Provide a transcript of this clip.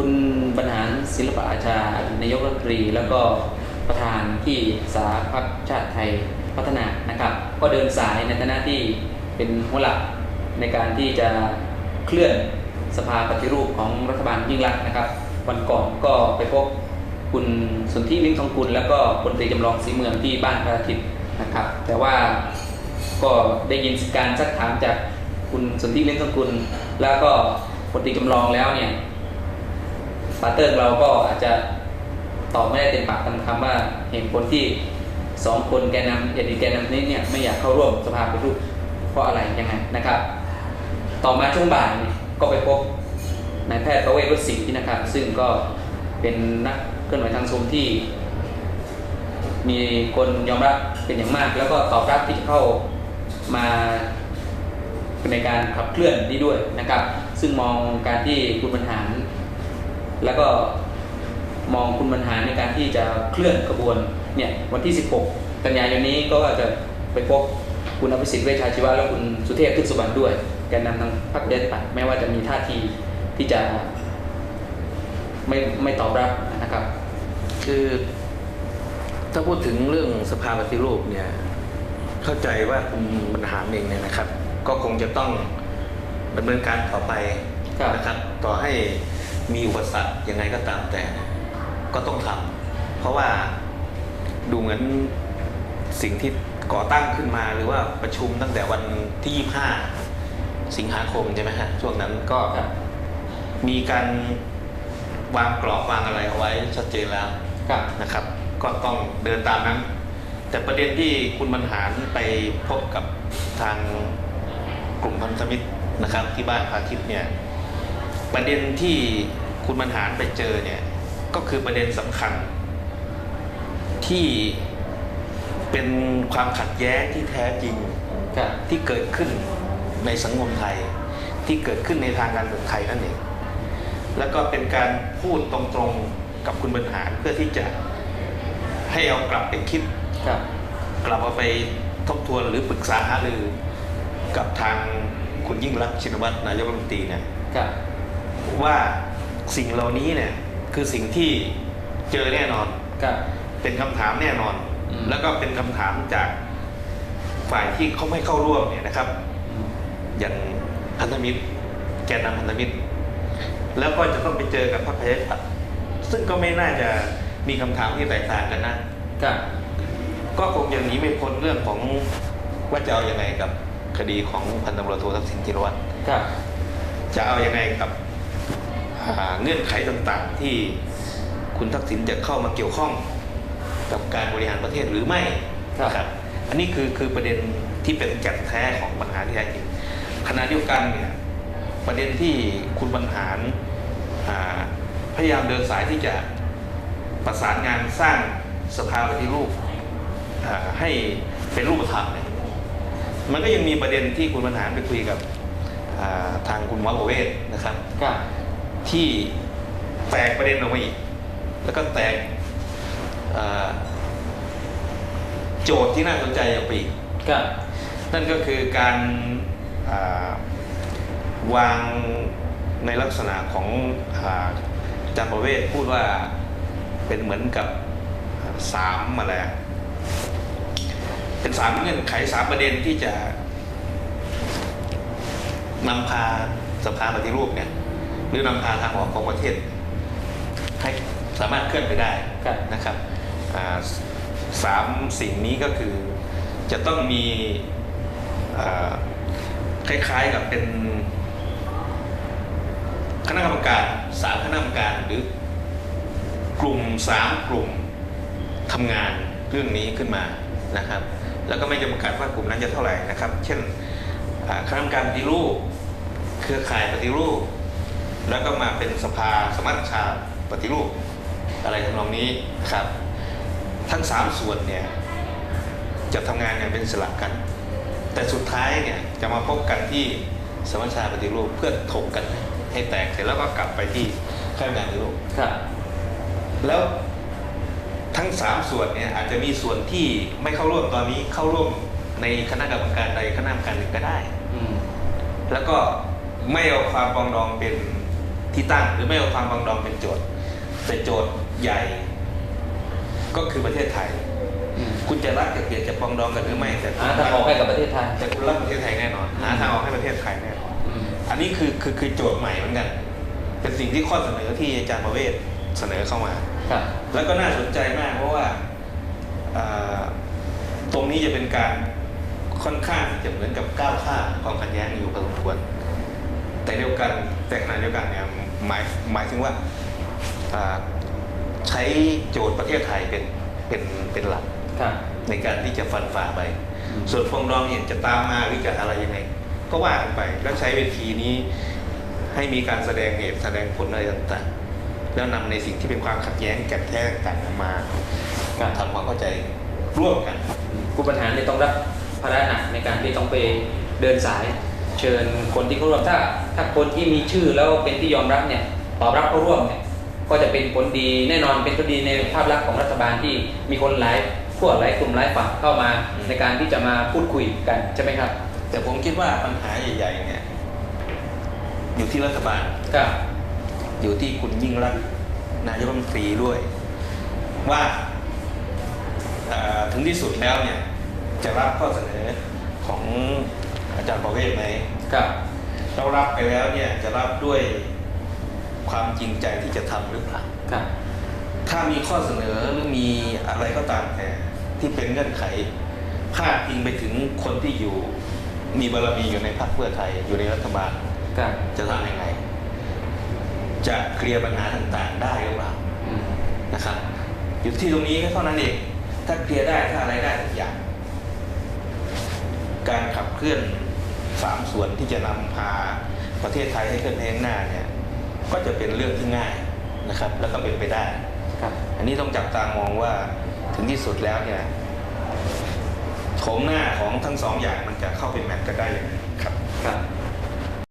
คุณบรรหารศิลปอาชานายกรัฐมนตรี แล้วก็ประธานที่สาพักชาติไทยพัฒนานะครับ ก็เดินสายในฐานะที่เป็นหัวหลักในการที่จะเคลื่อนสภาปฏิรูปของรัฐบาลยิ่งรักษณ์นะครับ วันก่อนก็ไปพบคุณสนธิลิ้มทองกุลแล้วก็พลตรีจำลองศรีเมืองที่บ้านพระอาทิตย์นะครับ แต่ว่าก็ได้ยินการซักถามจากคุณสนธิลี้ยงสกุลแล้วก็พลตรีจำลองแล้วเนี่ย ปาเตอร์เราก็อาจจะตอบไม่ได้เต็มปากเต็มคำว่าเหตุผลที่สองคนแกนนำอดีตแกนนำนี้เนี่ยไม่อยากเข้าร่วมสภาปฏิรูปเพราะอะไรยังไงนะครับ ต่อมาช่วงบ่ายก็ไปพบนายแพทย์ประเวศวศรีนะครับ ซึ่งก็เป็นนักเคลื่อนไหวทางสังคมที่ มีคนยอมรับเป็นอย่างมาก แล้วก็ตอบรับที่จะเข้ามาในการขับเคลื่อนนี้ด้วยนะครับ ซึ่งมองการที่คุณบรรหาร แล้วก็มองคุณบรรหารในการที่จะเคลื่อนกระบวนเนี่ยวันที่ 16 กันยายนนี้ก็จะไปพบคุณอภิสิทธิ์เวชชาชีวะและคุณสุเทพทึกสุบรรณด้วยแกนนำทางพรรคประชาธิปัตย์แม้ว่าจะมีท่าทีที่จะไม่ไม่ตอบรับนะครับ คือถ้าพูดถึงเรื่องสภาปฏิรูปเนี่ยเข้าใจว่าคุณบรรหารเองเนี่ยนะครับ ก็คงจะต้องดำเนินการต่อไปครับนะครับ ต่อให้ มีอุปสรรคยังไงก็ตามแต่ก็ต้องทำเพราะว่าดูเหมือนสิ่งที่ก่อตั้งขึ้นมาหรือว่าประชุมตั้งแต่วันที่ 25 สิงหาคมใช่ไหมฮะช่วงนั้นก็ครับมีการวางกรอบวางอะไรเอาไว้ชัดเจนแล้วครับนะครับ ก็ต้องเดินตามนั้น แต่ประเด็นที่คุณบรรหารไปพบกับทางกลุ่มพันธมิตรนะครับที่บ้านพาทิพย์เนี่ย ประเด็นที่คุณบรรหารไปเจอเนี่ยก็คือประเด็นสำคัญ ที่เป็นความขัดแย้งที่แท้จริงครับที่เกิดขึ้นในสังคมไทย ที่เกิดขึ้นในทางการเมืองไทยนั่นเองแล้วก็เป็นการพูดตรงๆกับคุณบรรหารเพื่อที่จะให้เอากลับไปคิดครับกลับเอาไปทบทวนหรือปรึกษาหารือกับทางคุณยิ่งรักษณ์ชินวัตรนายกรัฐมนตรีเนี่ยครับ ว่าสิ่งเหล่านี้เนี่ยคือสิ่งที่เจอแน่นอนครับเป็นคำถามแน่นอน อืม แล้วก็เป็นคำถามจากฝ่ายที่เขาไม่เข้าร่วมเนี่ยนะครับอืมอย่างพันธมิตร แกนนำพันธมิตร แล้วก็จะต้องไปเจอกับพรรคประชาธิปัตย์ซึ่งก็ไม่น่าจะมีคำถามที่แตกต่างกันนะ ครับ ก็คงยังหนีไม่พ้นเรื่องของว่าจะเอาอยัางไงกับคดีของพันตำรวจโททักษิณชินวัตรครับ จะเอาอยัางไงกับอ่า เงื่อนไขต่างๆ ที่คุณทักษิณจะเข้ามาเกี่ยวข้องกับการบริหารประเทศหรือไม่ครับนะครับอันนี้คือคือประเด็นที่เป็นแก่นแท้ของปัญหาที่แท้จริงขณะเดียวกันเนี่ยประเด็นที่คุณบรรหารอ่าพยายามเดินสายที่จะประสานงานสร้างสภาปฏิรูปอ่าให้เป็นรูปธรรมเนี่ยมันก็ยังมีประเด็นที่คุณบรรหารไปคุยกับอ่าทางคุณหมอประเวศนะครับครับ ที่แตกประเด็นออกมาอีก แล้วก็แตกอ่าโจทย์ที่น่าสนใจออกไปอีกครับนั่นก็คือการอ่าวางในลักษณะของอาอาจารย์ประเวศพูดว่าเป็นเหมือนกับสามอะไรอะเป็นสามเงื่อนไขสามประเด็นที่จะนำพาสภาปฏิรูปเนี่ย หรือนำพาทางออกของประเทศให้สามารถเคลื่อนไปได้ครับนะครับอ่าสามสิ่งนี้ก็คือจะต้องมีอ่าคล้ายๆกับเป็นคณะกรรมการสามคณะกรรมการหรือกลุ่มสามกลุ่มทำงานเรื่องนี้ขึ้นมานะครับ แล้วก็ไม่จำกัดว่ากลุ่มนั้นจะเท่าไหร่นะครับ เช่นอ่าคณะกรรมการปฏิรูปเครือข่ายปฏิรูป แล้วก็มาเป็นสภาสมัชชาปฏิรูป อะไรทำนองนี้นะครับ ทั้งสามส่วนเนี่ยจะทำงานอย่างเป็นอิสลักกัน แต่สุดท้ายเนี่ยจะมาพบกันที่สมัชชาปฏิรูปเพื่อถกกันให้แตกเสร็จแล้วก็กลับไปที่ข้างานปฏิรูปครับ แล้วทั้งสามส่วนเนี่ยอาจจะมีส่วนที่ไม่เข้าร่วมตอนนี้เข้าร่วมในคณะกรรมการใดคณะกรรมการหนึ่งก็ได้อืมแล้วก็ไม่เอาความปรองดองเป็น ที่ตั้งหรือไม่เอาความปรองดองเป็นโจทย์แต่โจทย์ใหญ่ ก็คือประเทศไทยอืมคุณจะรักจะเกลียดจะปรองดองกันหรือไม่แต่หาทางออกให้กับประเทศไทยแต่คุณรักประเทศไทยแน่นอนหาทางออกให้ประเทศไทยแน่นอนอืมอันนี้คือคือคือโจทย์ใหม่เหมือนกัน เป็นสิ่งที่ข้อเสนอที่อาจารย์ประเวศเสนอเข้ามาครับแล้วก็น่าสนใจมากเพราะว่าอ่าตรงนี้จะเป็นการค่อนข้างที่จะเหมือนกับก้าวข้ามความขัดแย้งอยู่พอสมควร แต่เดียวกันแต่ขณะเดียวกันเนี่ยหมายหมายถึงว่าอ่าใช้โจทย์ประเทศไทยเป็นเป็นเป็นหลักครับในการที่จะฟันฝ่าไปอืมส่วนฟองรองเนี่ยจะตามมาหรือจะอะไรยังไง ก็ว่ากันไปแล้วใช้เวทีนี้ให้มีการแสดงเหตุแสดงผลอะไรต่างๆ แล้วนำในสิ่งที่เป็นความขัดแย้งแก่นแท้ต่างๆมาครับทำความเข้าใจร่วมกันผู้บริหารเนี่ยต้องรับภาระหนักในการที่ต้องไปเดินสาย เชิญคนที่เข้าร่วมถ้าถ้าคนที่มีชื่อแล้วเป็นที่ยอมรับเนี่ยตอบรับเข้าร่วมเนี่ยก็จะเป็นผลดีแน่นอนเป็นผลดีในภาพลักษณ์ของรัฐบาลที่มีคนหลายพวกหลายกลุ่มหลายฝั่งเข้ามาอืมในการที่จะมาพูดคุยกันใช่ไหมครับ แต่ผมคิดว่าปัญหาใหญ่ ๆ เนี่ย อยู่ที่รัฐบาลครับอยู่ที่คุณยิ่งรักษณ์นายกรัฐมนตรีด้วย ว่าเอ่อถึงที่สุดแล้วเนี่ยจะรับข้อเสนอของ อาจารย์ประเวศไหมครับเรารับไปแล้วเนี่ยจะรับด้วยความจริงใจที่จะทำหรือเปล่าครับ ถ้ามีข้อเสนอหรือมีอะไรก็ตามแต่ที่เป็นเงื่อนไขพาดพิงไปถึงคนที่อยู่มีบารมีอยู่ในพรรคเพื่อไทยอยู่ในรัฐบาลครับจะทำยังไง จะเคลียร์ปัญหาต่างๆ ได้หรือเปล่าอืมนะครับอยู่ที่ตรงนี้แค่เท่านั้นเองถ้าเคลียร์ได้ถ้าอะไรได้ทุกอย่าง การขับเคลื่อน สามส่วนที่จะนำพาประเทศไทยให้เคลื่อนไปข้างหน้าเนี่ยก็จะเป็นเรื่องที่ง่ายนะครับ แล้วก็เป็นไปได้ครับอันนี้ต้องจับตามองว่าถึงที่สุดแล้วเนี่ยโฉมหน้าของทั้งสองอย่างมันจะเข้าเป็นแมทกันได้ยังไงครับครับ